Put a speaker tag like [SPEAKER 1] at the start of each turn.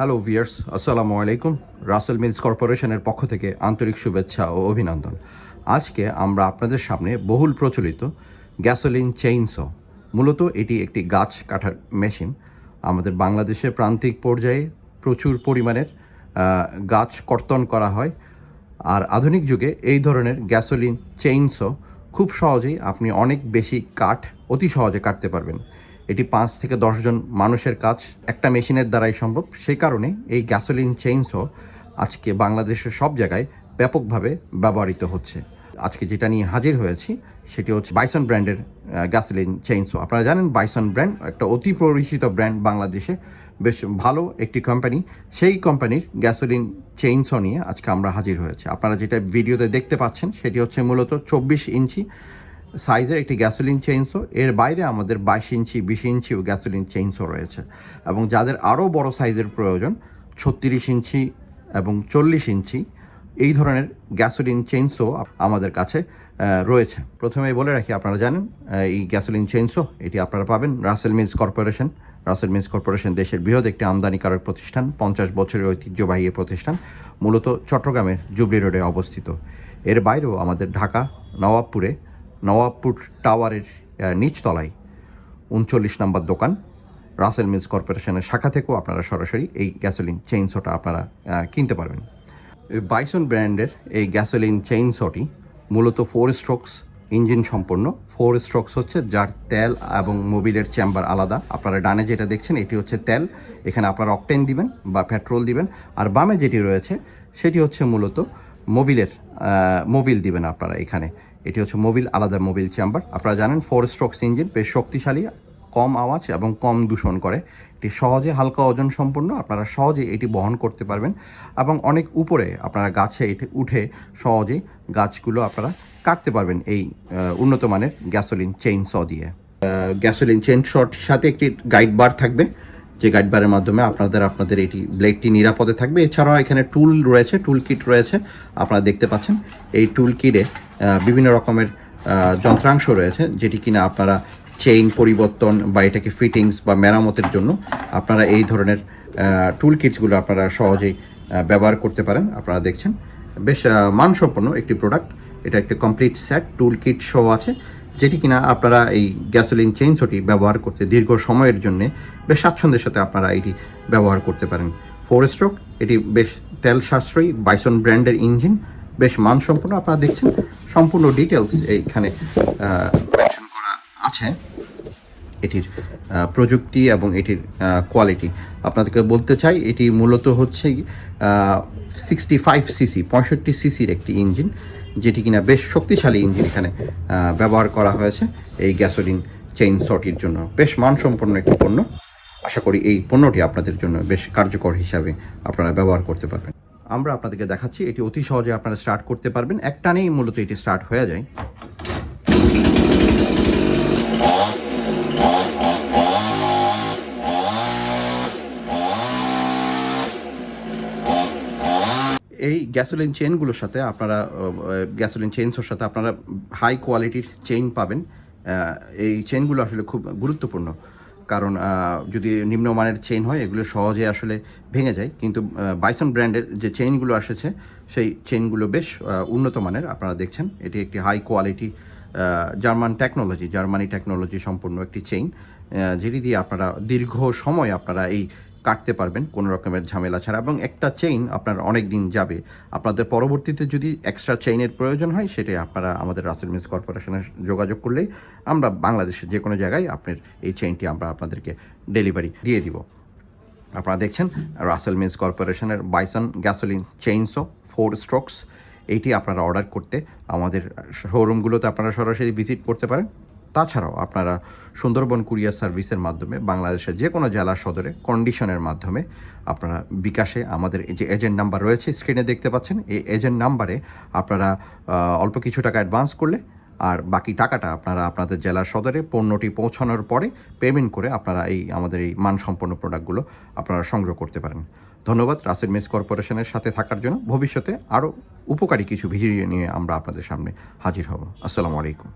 [SPEAKER 1] Hello viewers আসসালামু আলাইকুম Rasel Mills কর্পোরেশনের পক্ষ থেকে আন্তরিক শুভেচ্ছা ও অভিনন্দন। আজকে আমরা আপনাদের সামনে বহুল প্রচলিত গ্যাসোলিন চেইনস মূলত এটি একটি গাছ কাটার মেশিন আমাদের বাংলাদেশের প্রান্তিক পর্যায়ে প্রচুর পরিমাণের গাছ কর্তন করা হয়। আর আধুনিক যুগে এই ধরনের গ্যাসোলিন চেইনসও খুব সহজেই আপনি অনেক বেশি কাঠ অতি সহজে কাটতে পারবেন। পাঁচ থেকে দশজন মানুষের কাজ একটা মেশিনের দ্বারাই সম্ভব। সেই কারণে এই গ্যাসোলিন চেইনসও আজকে বাংলাদেশের সব জায়গায় ব্যাপকভাবে ব্যবহৃত হচ্ছে। আজকে যেটা নিয়ে হাজির হয়েছি, সেটি হচ্ছে বাইসন ব্র্যান্ডের গ্যাসোলিন চেইনসো আপনারা জানেন বাইসন ব্র্যান্ড একটা অতি পরিচিত ব্র্যান্ড বাংলাদেশে, বেশ ভালো একটি কোম্পানি সেই কোম্পানির গ্যাসোলিন চেইনসো নিয়ে আজকে আমরা হাজির হয়েছে। আপনারা যেটা ভিডিওতে দেখতে পাচ্ছেন, সেটি হচ্ছে মূলত চব্বিশ ইঞ্চি। সাইজের একটি গ্যাসোলিন চেইনসো এর বাইরে আমাদের বাইশ ইঞ্চি, বিশ ইঞ্চিও গ্যাসোলিন চেইনসো রয়েছে এবং যাদের আরও বড় সাইজের প্রয়োজন, ছত্রিশ ইঞ্চি এবং চল্লিশ ইঞ্চি, এই ধরনের গ্যাসোলিন চেইনসো আমাদের কাছে রয়েছে। প্রথমেই বলে রাখি, আপনারা জানেন এই গ্যাসোলিন চেইনসো এটি আপনারা পাবেন Russell Mills corporation Russell Mills corporation দেশের বৃহৎ একটি আমদানিকারক প্রতিষ্ঠান, পঞ্চাশ বছরের ঐতিহ্যবাহী প্রতিষ্ঠান, মূলত চট্টগ্রামের জুবলি রোডে অবস্থিত। এর বাইরেও আমাদের ঢাকা নবাবপুরে নবাবপুর টাওয়ারের নিচতলায়। উনচল্লিশ নম্বর দোকান, রাসেল মিলস কর্পোরেশনের শাখা থেকেও আপনারা সরাসরি এই গ্যাসোলিন চেইনসোটা আপনারা কিনতে পারবেন। বাইসন ব্র্যান্ডের এই গ্যাসোলিন চেইনসোটি মূলত ফোর স্ট্রোকস ইঞ্জিন সম্পন্ন। ফোর স্ট্রোকস হচ্ছে যার তেল এবং মোবিলের চেম্বার আলাদা। আপনারা ডানে যেটা দেখছেন, এটি হচ্ছে তেল। এখানে আপনারা অকটেন দিবেন বা পেট্রোল দিবেন। আর বামে যেটি রয়েছে, সেটি হচ্ছে মূলত মোবিলের মোবিল দিবেন আপনারা এখানে। এটি হচ্ছে মোবিল, আলাদা মোবিল চেম্বার। আপনারা জানেন ফোর স্ট্রোকস ইঞ্জিন বেশ শক্তিশালী, কম আওয়াজ এবং কম দূষণ করে। এটি সহজে হালকা ওজন সম্পন্ন, আপনারা সহজে এটি বহন করতে পারবেন এবং অনেক উপরে আপনারা গাছে এটি উঠে সহজে গাছগুলো আপনারা কাটতে পারবেন এই উন্নত মানের গ্যাসোলিন চেইন স দিয়ে গ্যাসোলিন চেইন শটির সাথে একটি গাইড বার থাকবে। যে গাইড বারের মাধ্যমে আপনাদের আপনাদের এটি ব্লেডটি নিরাপদে থাকবে। এছাড়াও এখানে টুল রয়েছে টুল কিট রয়েছে, আপনারা দেখতে পাচ্ছেন। এই টুল কিটে বিভিন্ন রকমের যন্ত্রাংশ রয়েছে, যেটি কিনা আপনারা চেইন পরিবর্তন বা এটাকে ফিটিংস বা মেরামতের জন্য আপনারা এই ধরনের টুল কিটসগুলো আপনারা সহজেই ব্যবহার করতে পারেন। আপনারা দেখছেন, বেশ মানসম্পন্ন একটি প্রোডাক্ট এটা একটা complete set tool kit show আছে। যেটি কিনা আপনারা এই গ্যাসোলিন চেইনসটি ব্যবহার করতে দীর্ঘ সময়ের জন্য বেশ স্বাচ্ছন্দ্যের সাথে আপনারা এটি ব্যবহার করতে পারেন। ফোর স্ট্রোক এটি বেশ তেল সাশ্রয়ী বাইসন ব্র্যান্ডের ইঞ্জিন বেশ মানসম্পন্ন আপনারা দেখছেন। সম্পূর্ণ ডিটেলস এইখানে করা আছে। এটির প্রযুক্তি এবং এটির কোয়ালিটি আপনাদেরকে বলতে চাই, এটি মূলত হচ্ছে সিক্সটি ফাইভ সিসি পঁয়ষট্টি সিসির একটি ইঞ্জিন যেটি কিনা বেশ শক্তিশালী ইঞ্জিন এখানে ব্যবহার করা হয়েছে। এই গ্যাসোলিন চেইন শটির জন্য বেশ মানসম্পন্ন একটি পণ্য। আশা করি এই পণ্যটি আপনাদের জন্য বেশ কার্যকর হিসাবে আপনারা ব্যবহার করতে পারবেন। আমরা আপনাদেরকে দেখাচ্ছি, এটি অতি সহজে আপনারা স্টার্ট করতে পারবেন। একটানেই মূলত এটি স্টার্ট হয়ে যায়। এই গ্যাসোলিন চেনগুলোর সাথে আপনারা গ্যাসোলিন চেইনসের সাথে আপনারা হাই কোয়ালিটির চেইন পাবেন। এই চেনগুলো আসলে খুব গুরুত্বপূর্ণ। কারণ যদি নিম্নমানের চেইন হয়, এগুলো সহজে আসলে ভেঙে যায়। কিন্তু বাইসন ব্র্যান্ডের যে চেইনগুলো এসেছে, সেই চেইনগুলো বেশ উন্নত মানের। আপনারা দেখছেন, এটি একটি high quality German technology Germany technology সম্পূর্ণ একটি চেইন যেটি দিয়ে আপনারা দীর্ঘ সময় আপনারা এই কাটতে পারবেন কোনো রকমের ঝামেলা ছাড়া এবং একটা চেইন আপনার অনেক দিন যাবে। আপনাদের পরবর্তীতে যদি এক্সট্রা চেইনের প্রয়োজন হয়, সেটাই আপনারা আমাদের রাসেল মিলস কর্পোরেশনে যোগাযোগ করলেই আমরা বাংলাদেশের যে কোনো জায়গায় আপনার এই চেইনটি আমরা আপনাদেরকে ডেলিভারি দিয়ে দিব। আপনারা দেখছেন রাসেল মিলস কর্পোরেশনের bison gasoline chainsaw four strokes এইটি আপনারা অর্ডার করতে আমাদের শোরুমগুলোতে আপনারা সরাসরি ভিজিট করতে পারেন। তাছাড়াও আপনারা সুন্দরবন কুরিয়ার সার্ভিসের মাধ্যমে বাংলাদেশের যে কোনো জেলা সদরে কন্ডিশনের মাধ্যমে আপনারা বিকাশে আমাদের যে এজেন্ট নাম্বার রয়েছে স্ক্রিনে দেখতে পাচ্ছেন, এই এজেন্ট নাম্বারে আপনারা অল্প কিছু টাকা অ্যাডভান্স করলে আর বাকি টাকাটা আপনারা আপনাদের জেলা সদরে পণ্যটি পৌঁছানোর পরে পেমেন্ট করে আপনারা এই আমাদের এই মানসম্পন্ন প্রোডাক্টগুলো আপনারা সংগ্রহ করতে পারেন। ধন্যবাদ রাসেল মেস কর্পোরেশনের সাথে থাকার জন্য। ভবিষ্যতে আরও উপকারী কিছু ভিডিও নিয়ে আমরা আপনাদের সামনে হাজির হব। আসসালামু আলাইকুম।